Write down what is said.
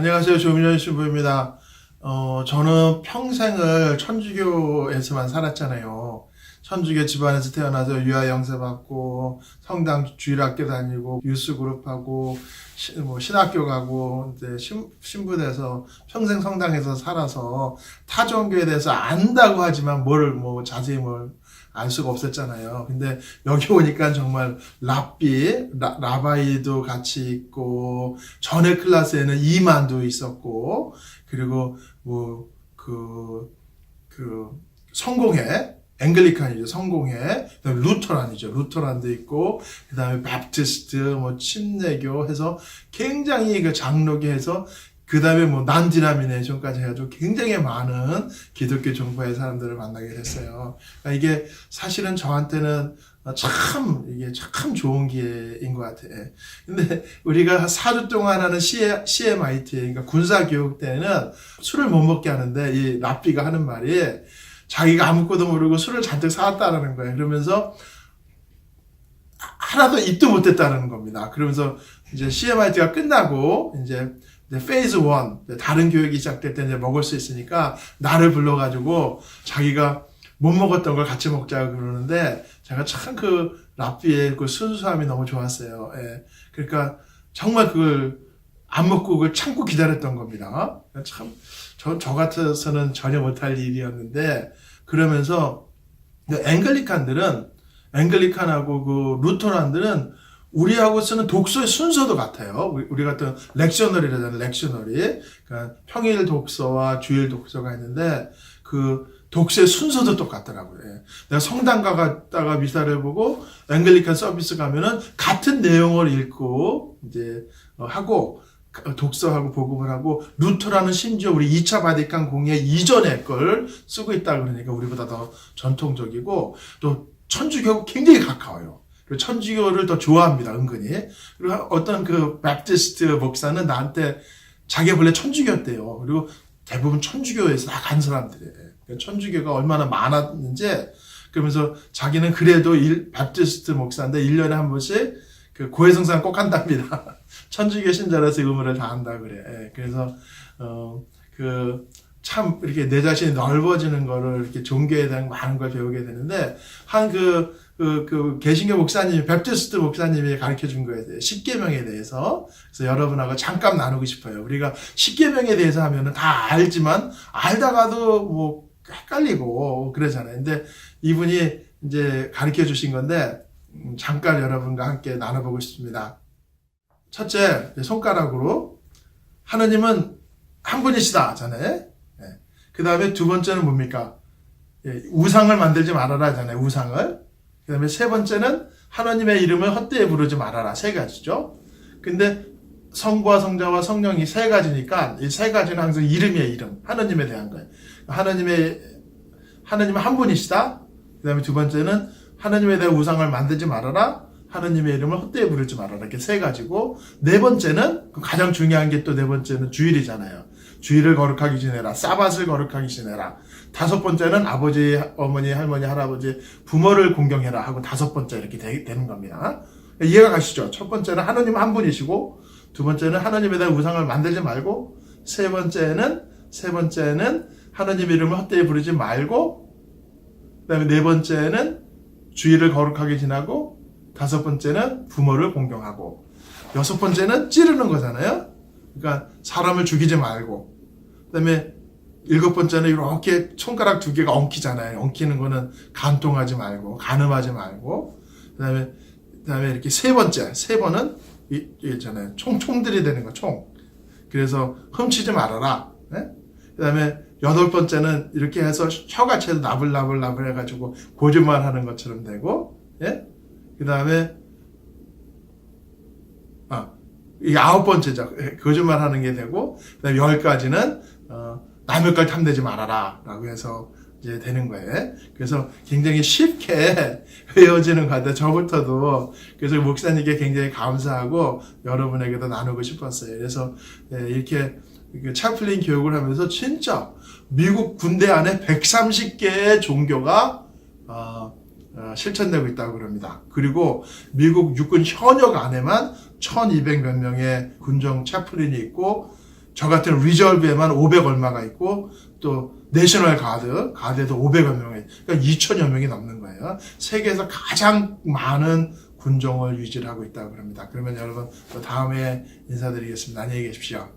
안녕하세요. 조민현 신부입니다. 어, 저는 평생을 천주교에서만 살았잖아요. 천주교 집안에서 태어나서 유아 영세 받고 성당 주일학교 다니고 유스 그룹하고 시- 뭐 신학교 가고 이제 신, 신부 돼서 평생 성당에서 살아서 타 종교에 대해서 안다고 하지만 뭘뭐 자세히 뭘 알 수가 없었잖아요. 근데 여기 오니까 정말 랍비, 라, 라바이도 같이 있고 전에 클래스에는 이만도 있었고 그리고 뭐 그 그 성공회 앵글리칸이죠 성공회 그다음에 루터란이죠 루터란도 있고 그 다음에 바프티스트 뭐 침례교 해서 굉장히 그 장로교해서 그 다음에 뭐 난디나미네이션까지 해가지고 굉장히 많은 기독교 정파의 사람들을 만나게 됐어요. 그러니까 이게 사실은 저한테는 참 이게 참 좋은 기회인 것 같아. 근데 우리가 4주 동안 하는 CMIT, 그러니까 군사 교육 때는 술을 못 먹게 하는데 이 랍비가 하는 말이 자기가 아무것도 모르고 술을 잔뜩 사왔다라는 거예요. 그러면서 하나도 입도 못했다는 겁니다. 그러면서 이제 CMIT가 끝나고 이제 페이즈 1 다른 교육이 시작될 때 이제 먹을 수 있으니까 나를 불러가지고 자기가 못 먹었던 걸 같이 먹자고 그러는데 제가 참그 랍비의 그 순수함이 너무 좋았어요. 예. 그러니까 정말 그걸 안 먹고 그걸 참고 기다렸던 겁니다. 참, 저, 저 같아서는 전혀 못할 일이었는데, 그러면서, 근데 앵글리칸들은, 앵글리칸하고 그 루터란들은 우리하고 쓰는 독서의 순서도 같아요. 우리, 같은 렉셔너리라잖아요. 렉셔너리. 그러니까 평일 독서와 주일 독서가 있는데, 그 독서의 순서도 똑같더라고요. 예. 내가 성당 가다가 미사를 보고 앵글리칸 서비스 가면은 같은 내용을 읽고 이제 어, 하고 독서하고 복음을 하고 루터라는 심지어 우리 2차 바티칸 공예 이전의 걸 쓰고 있다 그러니까 우리보다 더 전통적이고 또 천주교 굉장히 가까워요. 그리고 천주교를 더 좋아합니다, 은근히. 그리고 어떤 그 바프티스트 목사는 나한테 자기가 원래 천주교였대요. 그리고 대부분 천주교에서 다 간 사람들이에요. 그러니까 천주교가 얼마나 많았는지 그러면서 자기는 그래도 일, 바프티스트 목사인데 1년에 한 번씩 그 고해성상 꼭 한답니다. 천주교 신자라서 의무를 다 한다 그래. 예, 그래서 어 그 참 이렇게 내 자신이 넓어지는 거를 이렇게 종교에 대한 많은 걸 배우게 되는데 한 그 그, 그, 개신교 목사님이, 베프티스트 목사님이 가르쳐 준 거에 대해, 십계명에 대해서. 그래서 여러분하고 잠깐 나누고 싶어요. 우리가 십계명에 대해서 하면은 다 알지만, 알다가도 뭐, 헷갈리고, 그러잖아요. 근데 이분이 이제 가르쳐 주신 건데, 음, 잠깐 여러분과 함께 나눠보고 싶습니다. 첫째, 손가락으로, 하느님은 한 분이시다, 하잖아요. 그 다음에 두 번째는 뭡니까? 예, 우상을 만들지 말아라, 하잖아요. 우상을. 그 다음에 세 번째는 하나님의 이름을 헛되이 부르지 말아라. 세 가지죠. 근데 성부와 성자와 성령이 세 가지니까 이 세 가지는 항상 이름이에요, 이름. 하나님에 대한 거예요. 하나님의, 하나님은 한 분이시다. 그 다음에 두 번째는 하나님에 대한 우상을 만들지 말아라. 하나님의 이름을 헛되이 부르지 말아라. 이렇게 세 가지고, 네 번째는, 그 가장 중요한 게 또 네 번째는 주일이잖아요. 주일을 거룩하게 지내라. 사밧을 거룩하게 지내라. 다섯 번째는 아버지, 어머니, 할머니, 할아버지, 부모를 공경해라 하고 다섯 번째 이렇게 되, 는 겁니다. 이해가 가시죠? 첫 번째는 하나님 한 분이시고, 두 번째는 하나님에 대한 우상을 만들지 말고, 세 번째는, 세 번째는 하나님 이름을 헛되이 부르지 말고, 그 다음에 네 번째는 주일을 거룩하게 지나고, 다섯 번째는 부모를 공경하고, 여섯 번째는 찌르는 거잖아요? 그러니까 사람을 죽이지 말고, 그 다음에 일곱 번째는 이렇게 손가락 두 개가 엉키잖아요. 엉키는 거는 간통하지 말고, 간음하지 말고, 그 다음에, 그 다음에 이렇게 세 번째, 세 번은, 있잖아요. 총, 총들이 되는 거, 총. 그래서 훔치지 말아라. 네? 그 다음에 여덟 번째는 이렇게 해서 혀같이 나불나불나불 해가지고 거짓말 하는 것처럼 되고, 예? 그 다음에, 아, 이 아홉 번째죠. 예, 거짓말 하는 게 되고, 그 다음에 열 가지는, 어, 남의 걸 탐내지 말아라. 라고 해서 이제 되는 거예요. 그래서 굉장히 쉽게 외워지는 것 같아요. 저부터도. 그래서 목사님께 굉장히 감사하고 여러분에게도 나누고 싶었어요. 그래서 예, 이렇게 그 차플린 교육을 하면서 진짜 미국 군대 안에 130개의 종교가 어, 어, 실천되고 있다고 그럽니다. 그리고 미국 육군 현역 안에만 1200몇 명의 군정 차플린이 있고 저 같은 리저브에만 500 얼마가 있고 또 내셔널 가드 가드에도 500여 명이 그러니까 2천여 명이 넘는 거예요. 세계에서 가장 많은 군종을 유지를 하고 있다고 합니다. 그러면 여러분 또 다음에 인사드리겠습니다. 안녕히 계십시오.